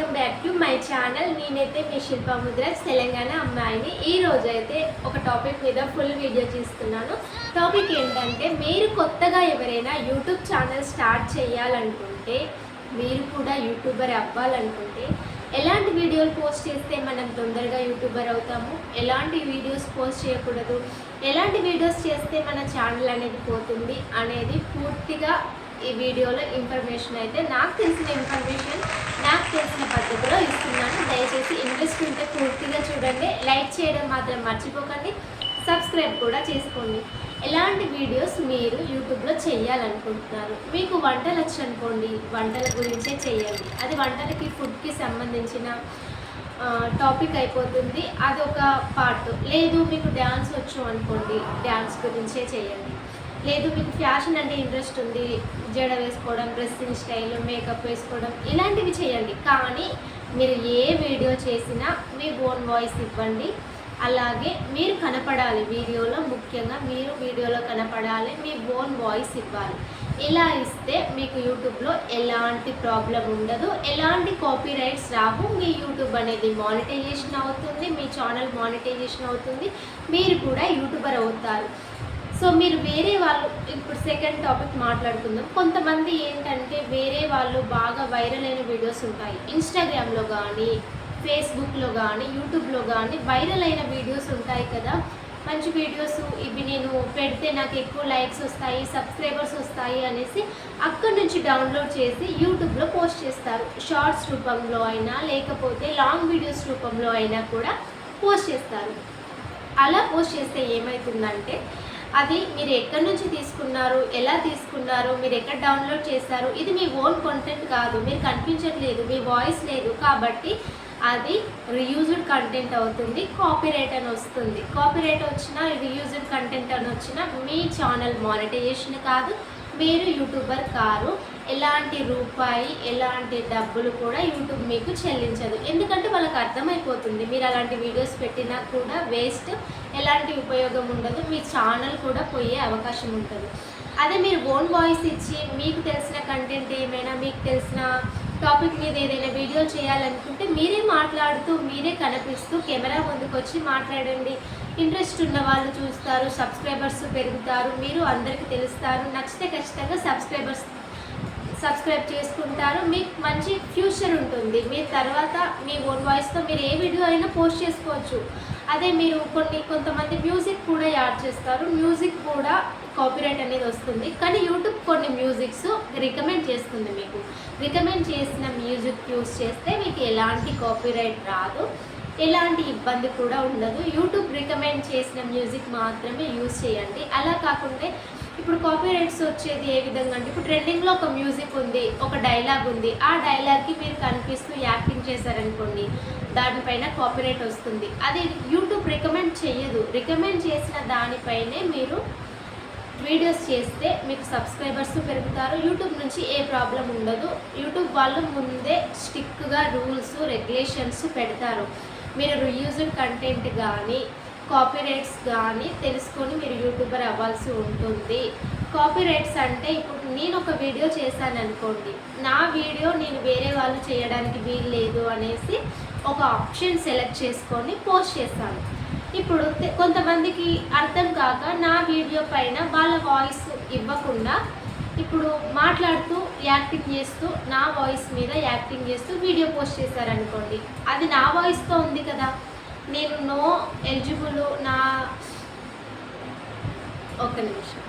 Welcome back to my channel. నేనైతే మీ శిల్ప ముద్రాజ్ తెలంగాణ అమ్మాయిని. ఈ రోజు అయితే ఒక టాపిక్ మీద ఫుల్ వీడియో చేస్తున్నాను టాపిక్ ఏంటంటే మీరు కొత్తగా ఎవరైనా యూట్యూబ్ ఛానల్ స్టార్ట్ చేయాలనుకుంటే మీరు కూడా యూట్యూబర్ అవ్వాలనుకుంటే ఎలాంటి వీడియోలు పోస్ట్ చేస్తే మనం తొందరగా యూట్యూబర్ అవుతాము? ఎలాంటి వీడియోస్ పోస్ట్ చేయకూడదు? ఎలాంటి వీడియోస్ చేస్తే మన ఛానల్ అనేది పోతుంది అనేది పూర్తిగా ఈ వీడియోలో ఇన్ఫర్మేషన్ అయితే నాకు తెలిసిన ఇన్ఫర్మేషన్ పద్ధతిలో ఇస్తున్నాను. దయచేసి ఇంట్రెస్ట్ ఉంటే పూర్తిగా చూడండి. లైక్ చేయడం మాత్రం మర్చిపోకండి. సబ్స్క్రైబ్ కూడా చేసుకోండి. ఎలాంటి వీడియోస్ మీరు యూట్యూబ్లో చేయాలనుకుంటున్నారు? మీకు వంటలు వచ్చనుకోండి. వంటల గురించే చేయండి. అది వంటలకి ఫుడ్కి సంబంధించిన టాపిక్ అయిపోతుంది. అది ఒక పార్ట్ లేదు మీకు డ్యాన్స్ వచ్చు అనుకోండి. డ్యాన్స్ గురించే చేయండి. లేదు మీకు ఫ్యాషన్ అంటే ఇంట్రెస్ట్ ఉంది. జడ వేసుకోవడం డ్రెస్సింగ్ స్టైల్ మేకప్ వేసుకోవడం ఇలాంటివి చేయండి. కానీ మీరు ఏ వీడియో చేసినా మీ ఓన్ వాయిస్ ఇవ్వండి. అలాగే మీరు కనపడాలి వీడియోలో. ముఖ్యంగా మీరు వీడియోలో కనపడాలి మీ ఓన్ వాయిస్ ఇవ్వాలి. ఇలా ఇస్తే మీకు యూట్యూబ్లో ఎలాంటి ప్రాబ్లం ఉండదు. ఎలాంటి కాపీ రైట్స్ రావు. మీ యూట్యూబ్ అనేది మానిటైజేషన్ అవుతుంది. మీ ఛానల్ మానిటైజేషన్ అవుతుంది. మీరు కూడా యూట్యూబర్ అవుతారు. సో మీరు వేరే వాళ్ళు ఇప్పుడు సెకండ్ టాపిక్ మాట్లాడుకుందాం. కొంతమంది ఏంటంటే వేరే వాళ్ళు బాగా వైరల్ అయిన వీడియోస్ ఉంటాయి. ఇన్స్టాగ్రామ్లో కానీ ఫేస్బుక్లో కానీ యూట్యూబ్లో కానీ వైరల్ అయిన వీడియోస్ ఉంటాయి కదా. మంచి వీడియోస్ ఇవి నేను పెడితే నాకు ఎక్కువ లైక్స్ వస్తాయి సబ్స్క్రైబర్స్ వస్తాయి అనేసి అక్కడి నుంచి డౌన్లోడ్ చేసి యూట్యూబ్లో పోస్ట్ చేస్తారు. షార్ట్స్ రూపంలో అయినా లేకపోతే లాంగ్ వీడియోస్ రూపంలో అయినా కూడా పోస్ట్ చేస్తారు. అలా పోస్ట్ చేస్తే ఏమవుతుందంటే అది మీరు ఎక్కడి నుంచి తీసుకున్నారు ఎలా తీసుకున్నారు మీరు ఎక్కడ డౌన్లోడ్ చేశారు ఇది మీ ఓన్ కంటెంట్ కాదు. మీరు కనిపించట్లేదు మీ వాయిస్ లేదు కాబట్టి అది రియూజ్డ్ కంటెంట్ అవుతుంది కాపీరైట్ అని వస్తుంది. కాపీరైట్ వచ్చినా రియూజ్డ్ కంటెంట్ అని వచ్చినా మీ ఛానల్ మానిటైజేషన్ కాదు మీరు యూట్యూబర్ కారు ఎలాంటి రూపాయి ఎలాంటి డబ్బులు కూడా యూట్యూబ్ మీకు చెల్లించదు. ఎందుకంటే వాళ్ళకి అర్థమైపోతుంది. మీరు అలాంటి వీడియోస్ పెట్టినా కూడా వేస్ట్ ఎలాంటి ఉపయోగం ఉండదు. మీ ఛానల్ కూడా పోయే అవకాశం ఉంటుంది. అదే మీరు ఓన్ వాయిస్ ఇచ్చి మీకు తెలిసిన కంటెంట్ ఏమైనా మీకు తెలిసిన టాపిక్ మీద ఏదైనా వీడియో చేయాలనుకుంటే మీరే మాట్లాడుతూ మీరే కనిపిస్తూ కెమెరా ముందుకు వచ్చి మాట్లాడండి. ఇంట్రెస్ట్ ఉన్న వాళ్ళు చూస్తారు సబ్స్క్రైబర్స్ పెరుగుతారు మీరు అందరికీ తెలుస్తారు. నచ్చితే ఖచ్చితంగా సబ్స్క్రైబర్స్ సబ్స్క్రైబ్ చేసుకుంటారు. మీకు మంచి ఫ్యూచర్ ఉంటుంది. మీ తర్వాత మీ ఓన్ వాయిస్తో మీరు ఏ వీడియో అయినా పోస్ట్ చేసుకోవచ్చు. అదే మీరు కొన్ని కొంతమంది మ్యూజిక్ కూడా యాడ్ చేస్తారు. మ్యూజిక్ కూడా కాపీరైట్ అనేది వస్తుంది. కానీ యూట్యూబ్ కొన్ని మ్యూజిక్స్ రికమెండ్ చేస్తుంది మీకు. రికమెండ్ చేసిన మ్యూజిక్ యూస్ చేస్తే మీకు ఎలాంటి కాపీరైట్ రాదు. ఎలాంటి ఇబ్బంది కూడా ఉండదు. యూట్యూబ్ రికమెండ్ చేసిన మ్యూజిక్ మాత్రమే యూజ్ చేయండి. అలా కాకుండా ఇప్పుడు కాపీరైట్స్ వచ్చేది ఏ విధంగా అంటే ఇప్పుడు ట్రెండింగ్లో ఒక మ్యూజిక్ ఉంది ఒక డైలాగ్ ఉంది. ఆ డైలాగ్కి మీరు కనిపిస్తూ యాక్టింగ్ చేశారనుకోండి దానిపైన కాపీరైట్ వస్తుంది. అది యూట్యూబ్ రికమెండ్ చేయదు. రికమెండ్ చేసిన దానిపైనే మీరు వీడియోస్ చేస్తే మీకు సబ్స్క్రైబర్స్ పెరుగుతారు. యూట్యూబ్ నుంచి ఏ ప్రాబ్లం ఉండదు. యూట్యూబ్ వాళ్ళు ముందే స్టిక్గా రూల్స్ రెగ్యులేషన్స్ పెడతారు. మీరు రియూజ్డ్ కంటెంట్ కానీ కాపీరైట్స్ కానీ తెలుసుకొని మీరు యూట్యూబర్ అవ్వాల్సి ఉంటుంది. కాపీరైట్స్ అంటే ఇప్పుడు నేను ఒక వీడియో చేశాను అనుకోండి నా వీడియో నేను వేరే వాళ్ళు చేయడానికి వీలు లేదు అనేసి ఒక ఆప్షన్ సెలెక్ట్ చేసుకొని పోస్ట్ చేశాను ఇప్పుడు కొంతమందికి అర్థం కాక నా వీడియో పైన వాళ్ళ వాయిస్ ఇవ్వకుండా ఇప్పుడు మాట్లాడుతూ యాక్టింగ్ చేస్తూ నా వాయిస్ మీద యాక్టింగ్ చేస్తూ వీడియో పోస్ట్ చేశారనుకోండి అది నా వాయిస్తో ఉంది కదా. నేను నో ఎలిజిబుల్ నా ఒక్క నిమిషం.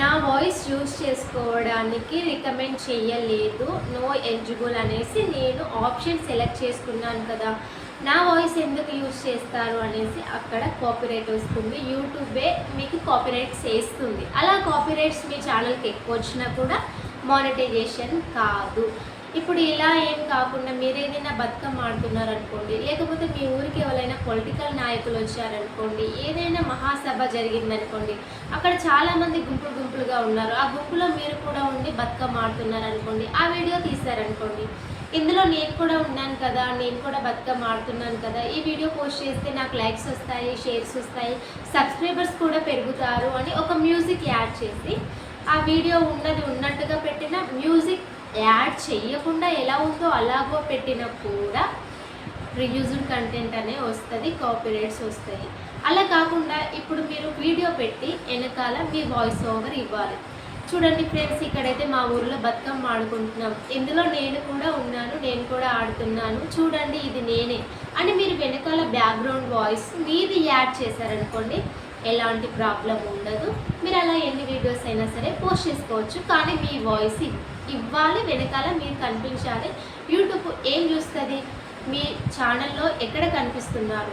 నా వాయిస్ యూజ్ చేసుకోవడానికి రికమెండ్ చేయలేదు నో ఎలిజిబుల్ అనేసి నేను ఆప్షన్ సెలెక్ట్ చేసుకున్నాను కదా. నా వాయిస్ ఎందుకు యూజ్ చేస్తారు అనేసి అక్కడ కాపీరైట్ వస్తుంది. యూట్యూబే మీకు కాపీరైట్స్ వేస్తుంది అలా కాపీరైట్స్ మీ ఛానల్కి ఎక్కువ వచ్చినా కూడా మానిటైజేషన్ కాదు. ఇప్పుడు ఇలా ఏం కాకుండా మీరు ఏదైనా బతుకమ్మ ఆడుతున్నారు అనుకోండి లేకపోతే మీ ఊరికి ఎవరైనా పొలిటికల్ నాయకులు వచ్చారనుకోండి ఏదైనా మహాసభ జరిగిందనుకోండి అక్కడ చాలామంది గుంపులు గుంపులుగా ఉన్నారు. ఆ గుంపులో మీరు కూడా ఉండి బతుకమ్మ ఆడుతున్నారు అనుకోండి ఆ వీడియో తీశారనుకోండి ఇందులో నేను కూడా ఉన్నాను కదా నేను కూడా బతుకమ్మ ఆడుతున్నాను కదా. ఈ వీడియో పోస్ట్ చేస్తే నాకు లైక్స్ వస్తాయి షేర్స్ వస్తాయి సబ్స్క్రైబర్స్ కూడా పెరుగుతారు అని ఒక మ్యూజిక్ యాడ్ చేసి ఆ వీడియో ఉన్నది ఉన్నట్టుగా పెట్టిన మ్యూజిక్ యాడ్ చేయకుండా ఎలా ఉందో అలాగో పెట్టినా కూడా రియూజ్డ్ కంటెంట్ అనే వస్తుంది కాపీరైట్స్ వస్తాయి అలా కాకుండా ఇప్పుడు మీరు వీడియో పెట్టి వెనకాల మీ వాయిస్ ఓవర్ ఇవ్వాలి. చూడండి ఫ్రెండ్స్ ఇక్కడైతే మా ఊర్లో బతుకమ్మ ఆడుకుంటున్నాం. ఇందులో నేను కూడా ఉన్నాను నేను కూడా ఆడుతున్నాను. చూడండి ఇది నేనే అని మీరు వెనకాల బ్యాక్గ్రౌండ్ వాయిస్ మీది యాడ్ చేశారనుకోండి ఎలాంటి ప్రాబ్లం ఉండదు. మీరు అలా ఎన్ని వీడియోస్ అయినా సరే పోస్ట్ చేసుకోవచ్చు. కానీ మీ వాయిస్ ఇవ్వాలి వెనకాల మీరు కనిపించాలి. యూట్యూబ్ ఏం చూస్తుంది? మీ ఛానల్లో ఎక్కడ కనిపిస్తున్నారు?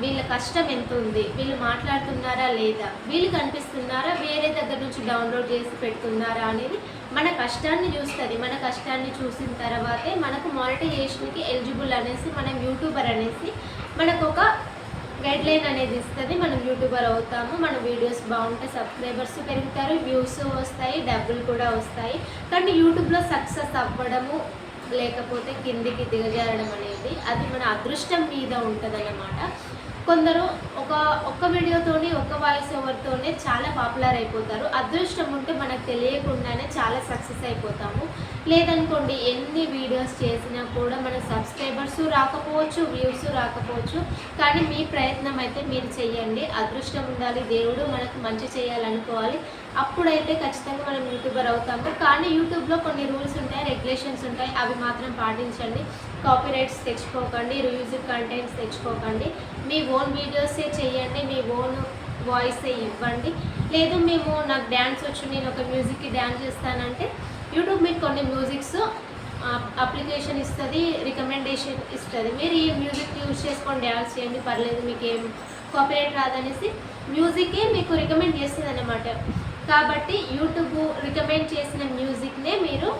వీళ్ళ కష్టం ఎంత ఉంది వీళ్ళు మాట్లాడుతున్నారా లేదా? వీళ్ళు కనిపిస్తున్నారా? వేరే దగ్గర నుంచి డౌన్లోడ్ చేసి పెడుతున్నారా అనేది మన కష్టాన్ని చూస్తుంది. మన కష్టాన్ని చూసిన తర్వాతే మనకు మానిటైజేషన్కి ఎలిజిబుల్ అనేసి మనం యూట్యూబర్ అనేసి మనకు ఒక గైడ్ లైన్ అనేది ఇస్తుంది. మనం యూట్యూబర్ అవుతాము. మన వీడియోస్ బాగుంటే సబ్స్క్రైబర్స్ పెరుగుతారు. వ్యూస్ వస్తాయి. డబ్బులు కూడా వస్తాయి. కానీ యూట్యూబ్లో సక్సెస్ అవ్వడము లేకపోతే కిందికి దిగజారడం అనేది అది మన అదృష్టం మీద ఉంటుంది కొందరు ఒక ఒక్క వీడియోతోని ఒక వాయిస్ ఓవర్తోనే చాలా పాపులర్ అయిపోతారు. అదృష్టం ఉంటే మనకు తెలియకుండానే చాలా సక్సెస్ అయిపోతాము. లేదనుకోండి ఎన్ని వీడియోస్ చేసినా కూడా మన సబ్స్క్రైబర్స్ రాకపోవచ్చు వ్యూస్ రాకపోవచ్చు. కానీ మీ ప్రయత్నం అయితే మీరు చేయండి అదృష్టం ఉండాలి దేవుడు మనకు మంచి చేయాలనుకోవాలి. అప్పుడైతే ఖచ్చితంగా మనం యూట్యూబర్ అవుతాము కానీ యూట్యూబ్లో కొన్ని రూల్స్ ఉంటాయి రెగ్యులేషన్స్ ఉంటాయి. అవి మాత్రం పాటించండి. కాపీరైట్స్ తెచ్చుకోకండి రివ్యూజివ్ కంటెంట్స్ తెచ్చుకోకండి. మీ ఓన్ వీడియోసే చేయండి మీ ఓన్ వాయిసే ఇవ్వండి. లేదు మేము నాకు డ్యాన్స్ వచ్చు నేను ఒక మ్యూజిక్కి డ్యాన్స్ చేస్తానంటే యూట్యూబ్ మీకు కొన్ని మ్యూజిక్స్ అప్లికేషన్ ఇస్తుంది రికమెండేషన్ ఇస్తుంది. మీరు ఈ మ్యూజిక్ యూజ్ చేసుకొని డ్యాన్స్ చేయండి పర్లేదు మీకు ఏం కాపీరైట్ రాదనేసి మ్యూజికే మీకు రికమెండ్ చేస్తుంది అన్నమాట కాబట్టి యూట్యూబ్ రికమెండ్ చేసిన మ్యూజిక్నే మీరు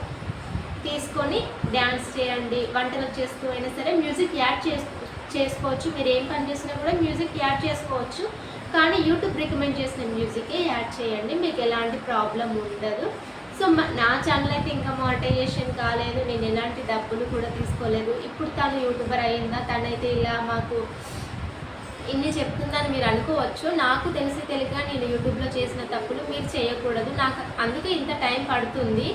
తీసుకొని డ్యాన్స్ చేయండి వంటలు చేస్తూ అయినా సరే మ్యూజిక్ యాడ్ చేసు చేసుకోవచ్చు. మీరు ఏం పని చేసినా కూడా మ్యూజిక్ యాడ్ చేసుకోవచ్చు. కానీ యూట్యూబ్ రికమెండ్ చేసిన మ్యూజికే యాడ్ చేయండి. మీకు ఎలాంటి ప్రాబ్లం ఉండదు. సో నా ఛానల్ అయితే ఇంకా మానిటైజేషన్ కాలేదు. నేను ఎలాంటి డబ్బులు కూడా తీసుకోలేదు. ఇప్పుడు తను యూట్యూబర్ అయిందా తనైతే ఇలా మాకు ఇన్ని చెప్తుందని మీరు అనుకోవచ్చు. నాకు తెలిసి తెలియక నేను యూట్యూబ్లో చేసిన తప్పులు మీరు చేయకూడదు. నాకు అందుకే ఇంత టైం పడుతుంది.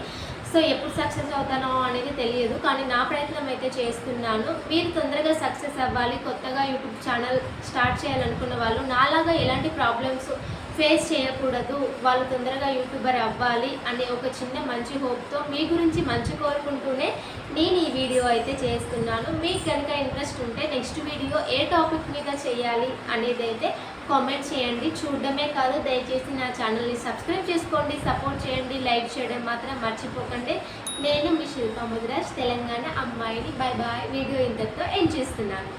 సో ఎప్పుడు సక్సెస్ అవుతానో అనేది తెలియదు. కానీ నా ప్రయత్నం అయితే చేస్తున్నాను. మీరు తొందరగా సక్సెస్ అవ్వాలి. కొత్తగా యూట్యూబ్ ఛానల్ స్టార్ట్ చేయాలనుకున్న వాళ్ళు నాలాగా ఎలాంటి ప్రాబ్లమ్స్ ఫేస్ చేయకూడదు వాళ్ళు తొందరగా యూట్యూబర్ అవ్వాలి అనే ఒక చిన్న మంచి హోప్తో మీ గురించి మంచి కోరుకుంటూనే నేను ఈ వీడియో అయితే చేస్తున్నాను. మీకు కనుక ఇంట్రెస్ట్ ఉంటే నెక్స్ట్ వీడియో ఏ టాపిక్ మీద చేయాలి అనేది అయితే కామెంట్ చేయండి. చూడడమే కాదు దయచేసి నా ఛానల్ని సబ్స్క్రైబ్ చేసుకోండి సపోర్ట్ చేయండి లైక్ చేయడం మాత్రం మర్చిపోకండి. నేను మీ శిల్పా ముదిరాజ్ తెలంగాణ అమ్మాయిని. బై బాయ్ వీడియో ఇంతటితో ఎండ్ చేస్తున్నాను.